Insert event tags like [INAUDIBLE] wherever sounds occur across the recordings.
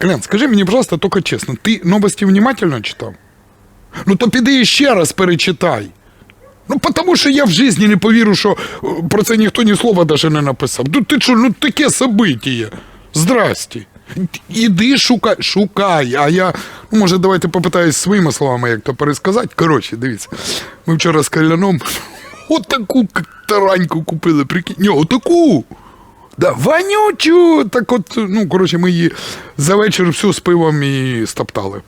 Колян, скажи мені, пожалуйста, тільки чесно, ти новості внимательно читав? Ну то піди ще раз перечитай. Ну, тому що я в житті не повірю, що е, про це ніхто ні слова даже не написав. Ну ти що, ну таке событие. Здрасті. Іди шукай, шукай. А я, ну, може, давайте попитаюсь своїми словами, як то пересказати. Коротше, дивіться, ми вчора з Каляном [LAUGHS] отаку тараньку купили, прикинь. Ні, отаку. Да, вонючу! Так от, ну, коротше, ми її за вечір всю з пивом і стоптали.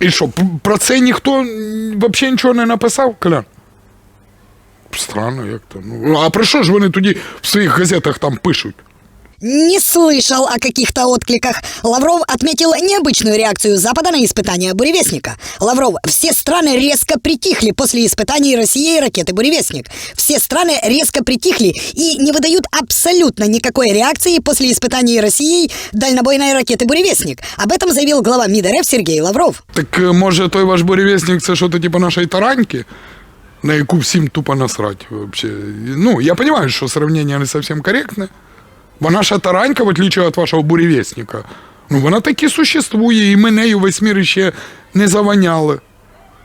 І що, про це ніхто взагалі нічого не написав, Колян? Странно, як то. Ну, а про що ж вони тоді в своїх газетах там пишуть? Не слышал о каких-то откликах. Лавров отметил необычную реакцию Запада на испытания «Буревестника». Лавров, все страны резко притихли после испытаний Россией ракеты «Буревестник». Все страны резко притихли и не выдают абсолютно никакой реакции после испытаний Россией дальнобойной ракеты «Буревестник». Об этом заявил глава МИД РФ Сергей Лавров. Так е, може той ваш буревестник це що-то типу нашої тараньки, на яку всім тупо насрать вообще. Ну, я понимаю, що сравнение не совсем корректне. Бо наша таранька, в отличие від вашого буревестника, ну вона таки существує, і ми нею весь мір ще не заваняли.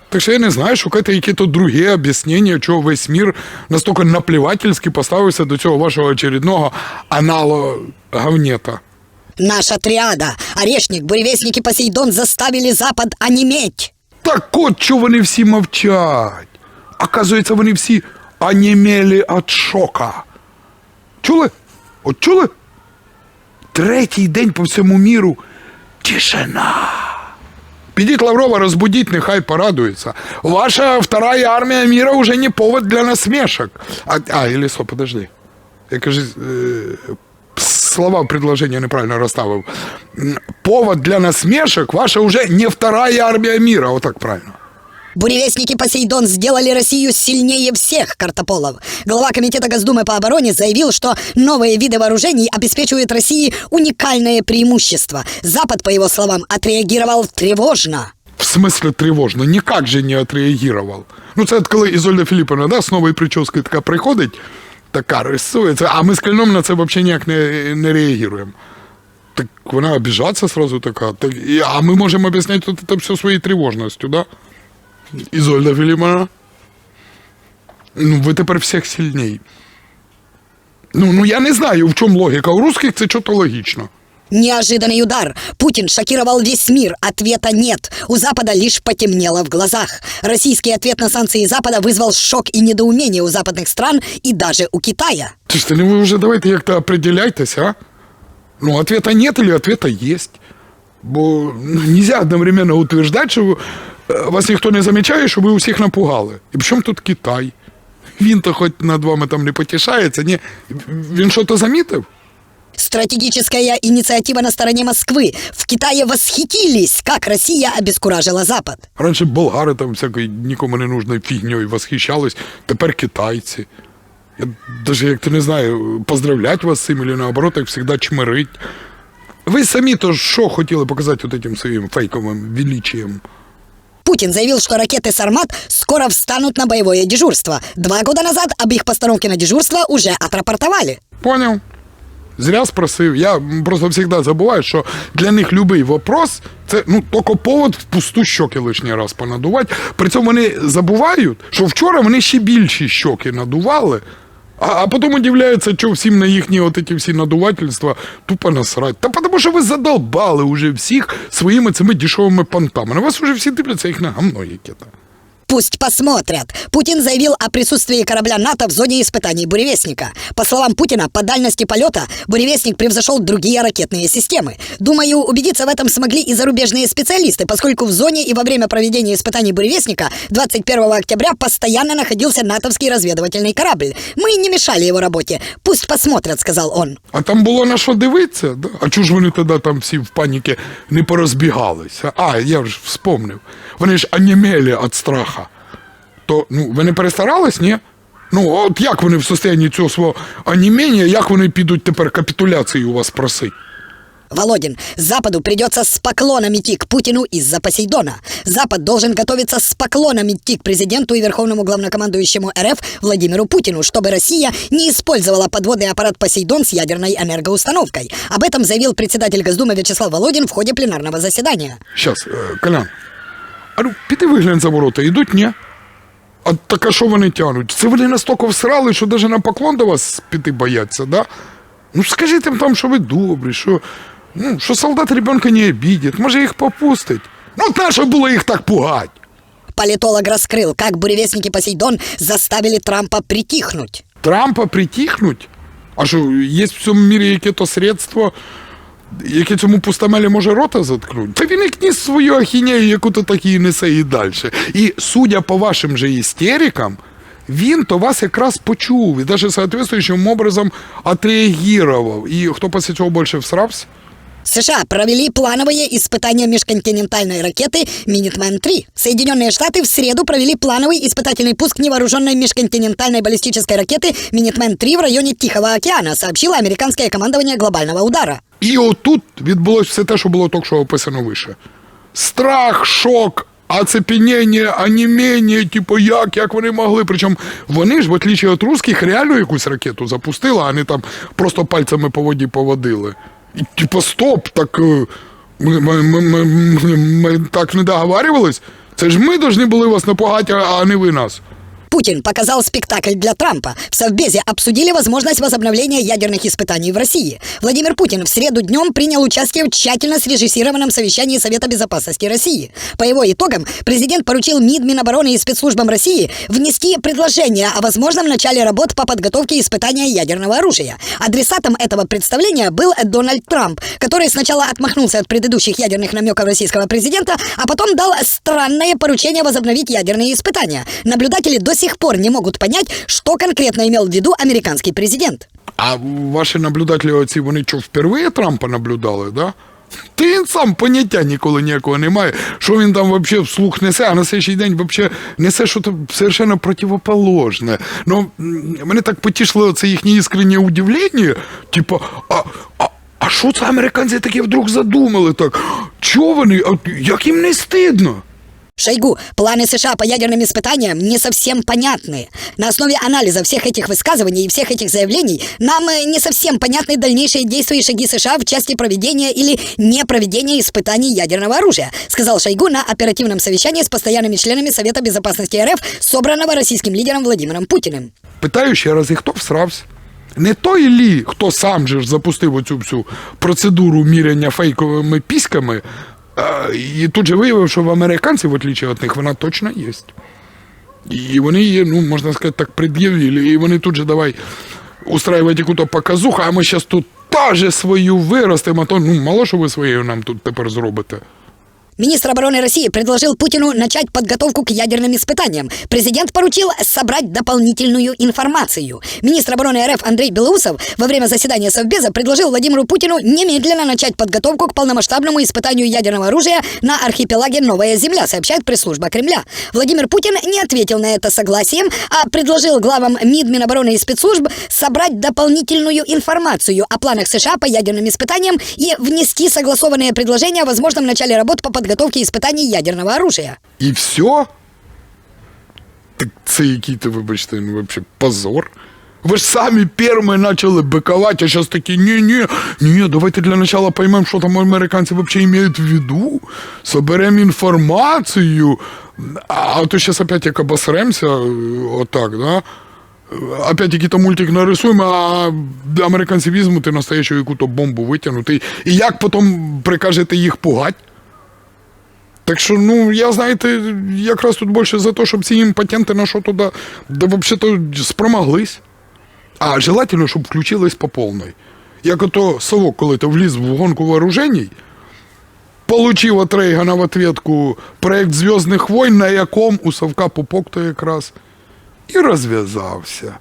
Так що я не знаю, шукайте які то другі об'яснення, чого весь мір настільки наплівательськи поставився до цього вашого очередного анало-говнета. Наша триада «Орешник», «Буревестник» и «Посейдон» заставили Запад онеметь. Так от чого вони всі мовчать. Оказується, вони всі онімели від шока. Чули? От чули? Третій день по всьому міру тишина. Підіть Лаврова, розбудіть, нехай порадується. Ваша вторая армія міра уже не повод для насмешок. А, а или стоп, подожди. Я кажу, е, слова в предложение неправильно расставил. М, Повод для насмешек ваша уже не вторая армия мира, вот так правильно. Буревестники Посейдон сделали Россию сильнее всех картополов. Глава Комитета Госдумы по обороне заявил, что новые виды вооружений обеспечивают России уникальное преимущество. Запад, по его словам, отреагировал тревожно. В смысле тревожно? Никак же не отреагировал. Ну, це от коли Ізольда Філіпповна, да, з новою прическою така приходить, така рисується, а ми з Кальном на це взагалі ніяк не, не реагуємо. Так вона обіжаться сразу така. Так, і, а ми можемо об'ясняти тут це все своєю тривожністю, да? Ізольда Філіпповна. Ну, ви тепер всіх сильній. Ну, ну я не знаю, в чому логіка. У русських це чого логічно. Неожиданный удар. Путин шокировал весь мир. Ответа нет. У Запада лишь потемнело в глазах. Российский ответ на санкции Запада вызвал шок и недоумение у западных стран и даже у Китая. Слушайте, ну вы уже давайте як-то определяйтесь, а? Ну, ответа нет или ответа есть. Бо ну, нельзя одновременно утверждать, що ви- е, вас ніхто не замічає, що ви усіх напугали. І причому тут Китай? Він-то хоч над вами там не потішається, ні. Він що-то замітив? Стратегическая инициатива на стороне Москвы. В Китае восхитились, как Россия обескуражила Запад. Раніше болгари там всякою нікому не нужною фігньою восхищались, тепер китайці. Я навіть як то не знаю, поздравлять вас з цим, або наоборот, як завжди чмирить. Ви самі то що хотіли показати от этим своїм фейковим величием? Путин заявил, что ракеты «Сармат» скоро встанут на боевое дежурство. Два года назад об их постановке на дежурство уже отрапортовали. Понял. Зря спросив. Я просто завжди забуваю, що для них будь-який вопрос це ну тільки повод в пусту щоки лишній раз понадувати. При цьому вони забувають, що вчора вони ще більші щоки надували, а, а потім удивляются, что всім на їхні от эти всі надувательства тупо насрать. Та тому що ви задолбали уже всіх своїми цими дешевими понтами. На вас уже всі дивляться їх на гамно яке-то. Пусть посмотрят. Путин заявил о присутствии корабля НАТО в зоне испытаний «Буревестника». По словам Путина, по дальности полета «Буревестник» превзошел другие ракетные системы. Думаю, убедиться в этом смогли и зарубежные специалисты, поскольку в зоне и во время проведения испытаний «Буревестника» 21 октября постоянно находился натовский разведывательный корабль. Мы не мешали его работе. Пусть посмотрят, сказал он. А там було на що дивитися? Да? А чого ж вони тоді там всі в паніки не порозбігалися? А, я вже вспомнив. Вони ж анімели від страха. То ну, ви не перестарались, ні? Ну, от як вони в состоянні цього свого анімення, як вони підуть тепер капітуляції у вас просить? Володин, Западу придется с поклоном идти к Путину из-за Посейдона. Запад должен готовиться с поклоном идти к президенту и верховному главнокомандующему РФ Владимиру Путину, чтобы Россия не использовала подводный аппарат Посейдон с ядерной энергоустановкой. Об этом заявил председатель Госдумы Вячеслав Володин в ходе пленарного заседания. Щас, е, Колян. А ну, піди виглянь за ворота, йдуть, ні? А так а що вони тянуть? Це вони настільки всрали, що навіть на поклон до вас піти бояться, да? Ну скажіть їм там, що ви добрі, що, ну, що солдат ребенка не обідять, може їх попустить. Ну, от нащо було їх так пугать? Политолог раскрыл, как буревестники Посейдон заставили Трампа притихнуть. Трампа притихнуть? А що, є в цьому мірі яке-то средство, яке цьому пустомелі може рота заткнуть? Та він і кніс свою ахінею, яку то так і несе і далі. І судя по вашим же істерикам, він то вас якраз почув і навіть соответствуючим образом отреагував. І хто після цього більше всрався? США провели плановые испытания межконтинентальной ракеты «Минитмен-3». Соединенные Штаты в среду провели плановый испытательный пуск невооруженной межконтинентальной баллистической ракеты «Минитмен-3» в районе Тихого океана, сообщило американское командование глобального удара. І отут відбулося все те, що було тільки що описано вище. Страх, шок, оцепеніння, оніміння, типу, як, як вони могли. Причому вони ж, в отличие від русських, реально якусь ракету запустили, а не там просто пальцями по воді поводили. І типу, стоп, так е, ми, ми, ми, ми, так не договарювались. Це ж ми повинні були вас напугати, а а не ви нас. Путин показал спектакль для Трампа. В Совбезе обсудили возможность возобновления ядерных испытаний в России. Владимир Путин в среду днем принял участие в тщательно срежиссированном совещании Совета Безопасности России. По его итогам президент поручил МИД, Минобороны и спецслужбам России внести предложение о возможном начале работ по подготовке испытания ядерного оружия. Адресатом этого представления был Дональд Трамп, который сначала отмахнулся от предыдущих ядерных намеков российского президента, а потом дал странное поручение возобновить ядерные испытания. Наблюдатели до сих пор не могут понять, что конкретно имел в виду американский президент. А ваші наблюдателі оці, вони що, впервые Трампа наблюдали, да? Ти він сам поняття ніколи ніякого не має, що він там вообще вслух несе, а на слідчий день вообще несе щось совершенно противоположне. Ну, мене так потішило це їхнє іскреннє удивлення, типу, а, а, а що це американці таке вдруг задумали так? Чого вони? А як їм не стидно? Шойгу, планы США по ядерным испытаниям не совсем понятны. На основе анализа всех этих высказываний и всех этих заявлений нам э, не совсем понятны дальнейшие действия и шаги США в части проведения или непроведения испытаний ядерного оружия, сказал Шойгу на оперативном совещании с постоянными членами Совета Безопасности РФ, собранного российским лидером Владимиром Путиным. Питаю ще раз, і хто всрався? Не той лі, хто сам же ж запустив оцю всю процедуру міряння фейковими піськами, а, і тут же виявив, що в американців, в отличие від них, вона точно є. І вони її, ну, можна сказати, так пред'явили. І вони тут же давай устраивать яку-то показуху, а ми зараз тут теж свою виростемо, а то ну, мало що ви своєю нам тут тепер зробите. Министр обороны России предложил Путину начать подготовку к ядерным испытаниям. Президент поручил собрать дополнительную информацию. Министр обороны РФ Андрей Белоусов во время заседания Совбеза предложил Владимиру Путину немедленно начать подготовку к полномасштабному испытанию ядерного оружия на архипелаге Новая Земля, сообщает пресс-служба Кремля. Владимир Путин не ответил на это согласием, а предложил главам МИД, Минобороны и спецслужб собрать дополнительную информацию о планах США по ядерным испытаниям и внести согласованные предложения о возможном начале работ по подготовке испытаний ядерного оружия. І все? Так це який то, вибачте, ну вообще позор. Ви ж самі перші почали бикувати, а зараз такі, ні-ні, ні, давайте для начала поймемо, що там американці вообще имеют в виду, соберемо інформацію, а то зараз опять як обосремся, отак, да? Опять який-то мультик нарисуємо, а американці візьмуть настоящу яку-то бомбу витягнуть. І і як потім прикажете їх пугати? Так що, ну, я, знаєте, якраз тут більше за те, щоб ці імпотенти на що туди, да взагалі-то спромоглись. А желательно, щоб включились по повній. Як ото совок, коли ти вліз в гонку вооружений, получив от Рейгана в ответку проект Зв'язних войн, на якому у совка пупок то якраз і розв'язався.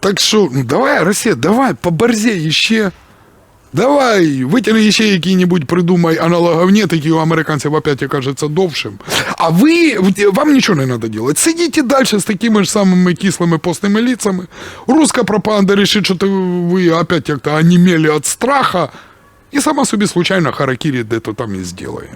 Так що, ну давай, Росія, давай, поборзей ще. Давай, вытяни еще какие-нибудь, придумай аналогов такие у американцев опять окажется довшим. А вы, вам ничего не надо делать. Сидите дальше с такими же самыми кислыми постными лицами. Русская пропаганда решит, что ты, вы опять как-то онемели от страха. І сама собі случайно харакірі де-то там і зробить.